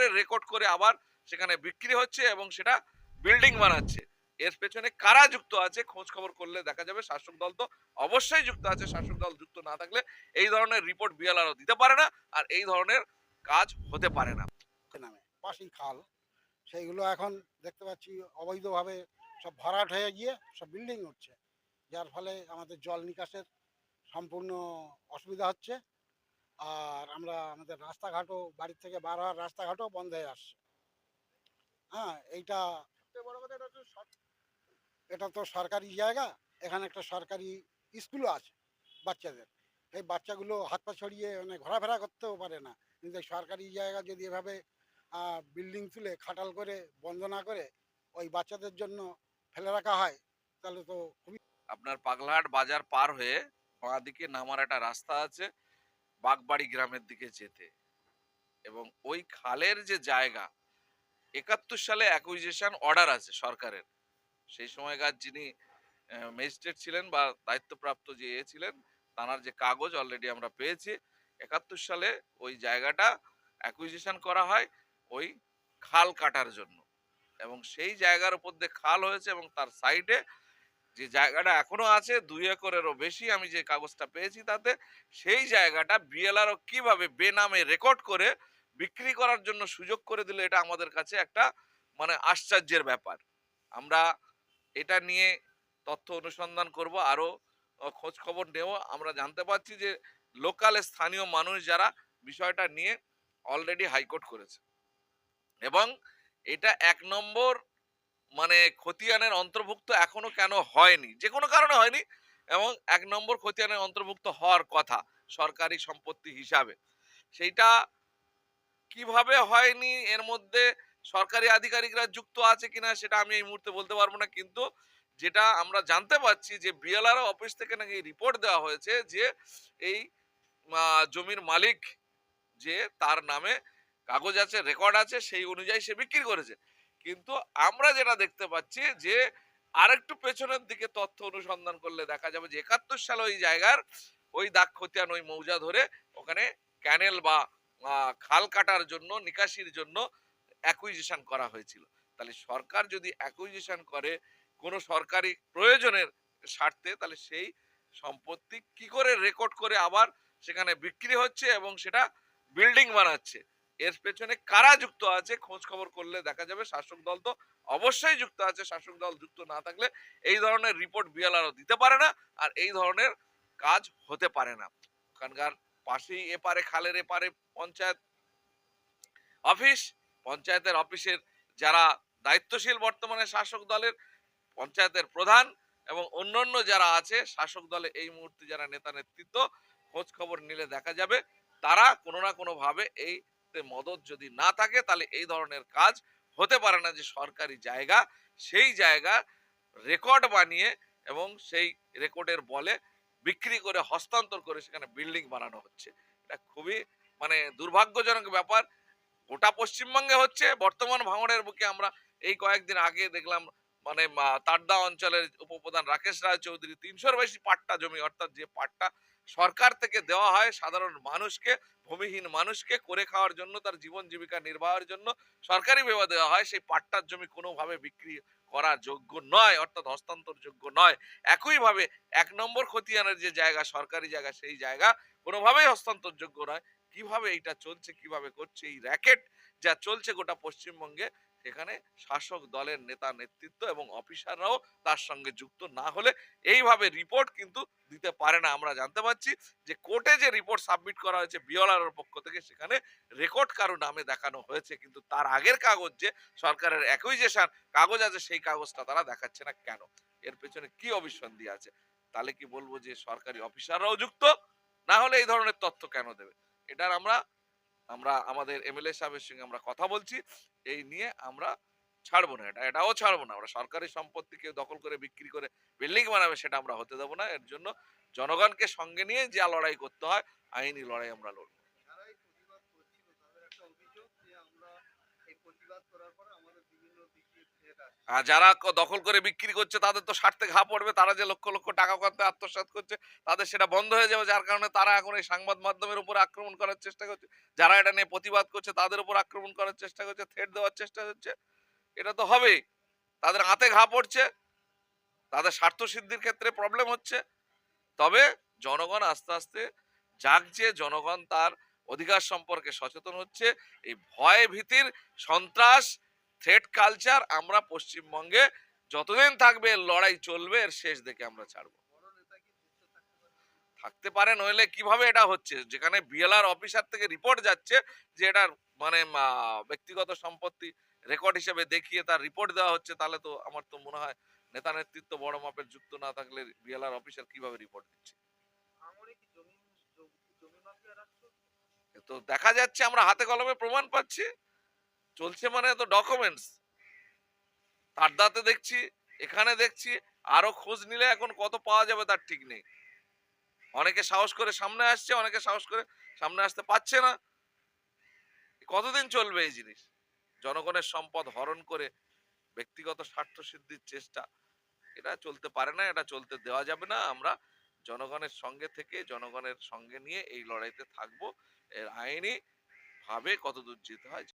করে রেকর্ড করে আবার সেখানে বিক্রি হচ্ছে এবং সেটা বিল্ডিং বানাচ্ছে। এর পেছনে কারা যুক্ত আছে খোঁজ খবর করলে দেখা যাবে শাসক দল তো অবশ্যই যুক্ত আছে, শাসক দল যুক্ত না থাকলে এই ধরনের রিপোর্ট বিএলআরও দিতে পারে না আর এই ধরনের কাজ হতে পারে না। খাল, সেইগুলো এখন দেখতে পাচ্ছি অবৈধভাবে সব ভরাট হয়ে গিয়ে সব বিল্ডিং উঠছে। যার ফলে আমাদের জল নিকাশের সম্পূর্ণ অসুবিধা হচ্ছে। আর আমরা আমাদের রাস্তাঘাটও বাড়ির থেকে বার হওয়ার রাস্তাঘাটও বন্ধ হয়ে আসছে। হ্যাঁ এইটা এটা তো সরকারি জায়গা এখানে একটা সরকারি স্কুলও আছে বাচ্চাদের। এই বাচ্চাগুলো হাত পা ছড়িয়ে মানে ঘোরাফেরা করতেও পারে না। কিন্তু সরকারি জায়গা যদি এভাবে বিল্ডিং তুলে খাটাল করে বন্ধ না করে ওই বাচ্চাদের জন্য ফেলে রাখা হয় তাহলে তো খুবই আপনার পাগলাহাট বাজার পার হয়ে বাঁ দিকে নামার একটা রাস্তা আছে। বাগবাড়ি গ্রামের দিকে যেতে। এবং ওই খালের যে জায়গা, একাত্তর সালে অ্যাকুইজিশন অর্ডার আছে সরকারের। সেই সময়কার যিনি ম্যাজিস্ট্রেট ছিলেন বা দায়িত্বপ্রাপ্ত যে এ ছিলেন তানার যে কাগজ অলরেডি আমরা পেয়েছি। একাত্তর সালে ওই জায়গাটা অ্যাকুইজিশন করা হয় ওই খাল কাটার জন্য। এবং সেই জায়গার উপর দিয়ে খাল হয়েছে এবং তার সাইডে যে জায়গাটা এখনও আছে দুই একরেরও বেশি আমি যে কাগজটা পেয়েছি তাতে সেই জায়গাটা বিএলআরও কীভাবে বেনামে রেকর্ড করে বিক্রি করার জন্য সুযোগ করে দিলে এটা আমাদের কাছে একটা মানে আশ্চর্যের ব্যাপার। আমরা এটা নিয়ে তথ্য অনুসন্ধান করব আরও আহ, খোঁজ খবর নেব। আমরা জানতে পারছি যে লোকাল স্থানীয় মানুষ যারা বিষয়টা নিয়ে অলরেডি হাইকোর্ট করেছে। এবং এটা এক নম্বর মানে খতিয়ানের অন্তর্ভুক্ত এখনও কেন হয়নি? যে কোনো কারণে হয়নি, এবং এক নম্বর খতিয়ানের অন্তর্ভুক্ত হওয়ার কথা, সরকারি সম্পত্তি হিসাবে। সেইটা কীভাবে হয়নি, এর মধ্যে সরকারি আধিকারিকরা যুক্ত আছে কিনা, সেটা আমি এই মুহূর্তে বলতে পারব না। কিন্তু যেটা আমরা জানতে পারছি যে বিএলআর অফিস থেকে নাকি রিপোর্ট দেওয়া হয়েছে যে এই জমির মালিক যে তার নামে কাগজ আছে, রেকর্ড আছে, সেই অনুযায়ী সে বিক্রি করেছে। কিন্তু আমরা যেটা দেখতে পাচ্ছি যে আরেকটু পেছনের দিকে তথ্য অনুসন্ধান করলে দেখা যাবে যে একাত্তর সালে ওই জায়গার ওই দাগ খতিয়ান ওই মৌজা ধরে ওখানে ক্যানেল বা খাল কাটার জন্য, নিকাশির জন্য অ্যাকুইজিশন করা হয়েছিল। তাহলে সরকার যদি অ্যাকুইজিশন করে কোনো সরকারি প্রয়োজনের স্বার্থে, তাহলে সেই সম্পত্তি কি করে রেকর্ড করে আবার সেখানে বিক্রি হচ্ছে এবং সেটা বিল্ডিং বানাচ্ছে? এর পেছনে কারা যুক্ত আছে খোঁজ খবর করলে দেখা যাবে শাসক দল তো অবশ্যই যুক্ত আছে, শাসক দল যুক্ত না থাকলে এই ধরনের রিপোর্ট বিএলআরও দিতে পারে না আর এই ধরনের কাজ হতে পারে না। ওখানকার পাশেই এপারে খালের এপারে পঞ্চায়েত অফিস, পঞ্চায়েতের অফিসের যারা দায়িত্বশীল বর্তমানে শাসক দলের পঞ্চায়েতের প্রধান এবং অন্যান্য যারা আছে শাসক দলে এই মুহূর্তে যারা নেতা নেতৃত্ব খোঁজ খবর নিলে দেখা যাবে তারা কোনো না কোনো ভাবে এই মদত যদি না থাকে, তাহলে এই ধরনের কাজ হতে পারে না যে সরকারি জায়গা। সেই জায়গা রেকর্ড বানিয়ে এবং সেই রেকর্ডের বলে বিক্রি করে, হস্তান্তর করে সেখানে বিল্ডিং বানানো হচ্ছে। এটা খুবই মানে দুর্ভাগ্যজনক ব্যাপার। গোটা পশ্চিমবঙ্গে হচ্ছে, বর্তমান ভাঙড়ের বুকে আমরা এই কয়েকদিন আগে দেখলাম মানে তাড্ডা অঞ্চলের উপপ্রধান রাকেশ রায় চৌধুরী তিনশোর বেশি পাট্টা জমি, অর্থাৎ যে পাট্টা সরকার থেকে দেওয়া হয় সাধারণ মানুষকে, ভূমিহীন মানুষকে করে খাওয়ার জন্য, তার জীবন জীবিকা নির্বাহের জন্য। সরকারি ভেবে দেওয়া হয়, সেই পাট্টার জমি কোনোভাবে বিক্রি করার যোগ্য নয়, অর্থাৎ হস্তান্তর যোগ্য নয়। একইভাবে এক নম্বর খতিয়ানের যে জায়গা, সরকারি জায়গা, সেই জায়গা কোনোভাবেই হস্তান্তরযোগ্য নয়। কীভাবে এইটা চলছে, কীভাবে করছে, এই র্যাকেট যা চলছে গোটা পশ্চিমবঙ্গে সেখানে শাসক দলের নেতা নেতৃত্ব এবং অফিসাররাও তার সঙ্গে যুক্ত। না হলে এইভাবে রিপোর্ট কিন্তু দিতে পারে না। আমরা জানতে পারছি যে কোর্টে যে রিপোর্ট সাবমিট করা হয়েছে বিওলার পক্ষ থেকে, সেখানে রেকর্ড কারও নামে দেখানো হয়েছে। কিন্তু তার আগের কাগজ যে সরকারের অ্যাকুইজেশন কাগজ আছে, সেই কাগজটা তারা দেখাচ্ছে না কেন? এর পেছনে কি অবিসন্ধি আছে? তাহলে কি বলব যে সরকারি অফিসাররাও যুক্ত? না হলে এই ধরনের তথ্য কেন দেবে? এটার আমরা আমরা আমাদের এমএলএ সাহেবের সঙ্গে আমরা কথা বলছি, এই নিয়ে আমরা ছাড়বো না, এটা, এটাও ছাড়বো না, আমরা সরকারি সম্পত্তিকে দখল করে, বিক্রি করে বিল্ডিং বানাবে সেটা আমরা হতে দেবো না, এর জন্য জনগণকে সঙ্গে নিয়ে যা লড়াই করতে হয়, আইনি লড়াই আমরা লড়বো। প্রতিবাদ করার পর একটা অভিযোগ যে আমরা এই আর যারা দখল করে বিক্রি করছে, তাদের তো স্বার্থে ঘা পড়বে। তারা যে লক্ষ লক্ষ টাকা করতে আত্মসাৎ করছে, তাদের সেটা বন্ধ হয়ে যাবে। যার কারণে তারা এখন এই সংবাদ মাধ্যমের উপর আক্রমণ করার চেষ্টা করছে। যারা এটা নিয়ে প্রতিবাদ করছে, তাদের উপর আক্রমণ করার চেষ্টা করছে থ্রেট দেওয়ার চেষ্টা করছে। এটা তো হবেই। তাদের হাতে ঘা পড়ছে। তাদের স্বার্থ সিদ্ধির ক্ষেত্রে প্রবলেম হচ্ছে। তবে জনগণ আস্তে আস্তে জাগছে জনগণ তার অধিকার সম্পর্কে সচেতন হচ্ছে। এই ভয় ভীতির সন্ত্রাস থ্রেট কালচার আমরা পশ্চিমবঙ্গে যতদিন থাকবে লড়াই চলবে, এর শেষ দেখে আমরা ছাড়বো। থাকতে পারে নইলে কীভাবে এটা হচ্ছে? যেখানে বিএলআর অফিসার থেকে রিপোর্ট যাচ্ছে যে এটার মানে ব্যক্তিগত সম্পত্তি রেকর্ড হিসেবে দেখিয়ে তার রিপোর্ট দেওয়া হচ্ছে, তাহলে তো আমার তো মনে হয় নেতা নেতৃত্ব বড় মাপের যুক্ত না থাকলে বিএলআর অফিসার কীভাবে রিপোর্ট দিচ্ছে? তো দেখা যাচ্ছে আমরা হাতে কলমে প্রমাণ পাচ্ছি। চলছে মানে তো ডকুমেন্টস তার দাতে দেখছি, এখানে দেখছি, আরও খোঁজ নিলে এখন কত পাওয়া যাবে তার ঠিক নেই। অনেকে সাহস করে সামনে আসছে, অনেকে সাহস করে সামনে আসতে পারছে না। কতদিন চলবে এই জিনিস? জনগণের সম্পদ হরণ করে ব্যক্তিগত স্বার্থ সিদ্ধির চেষ্টা। এটা চলতে পারে না, এটা চলতে দেওয়া যাবে না। আমরা জনগণের সঙ্গে থেকে, জনগণের সঙ্গে নিয়ে এই লড়াইতে থাকব। এর আইনি ভাবে কতদূর যেতে হয়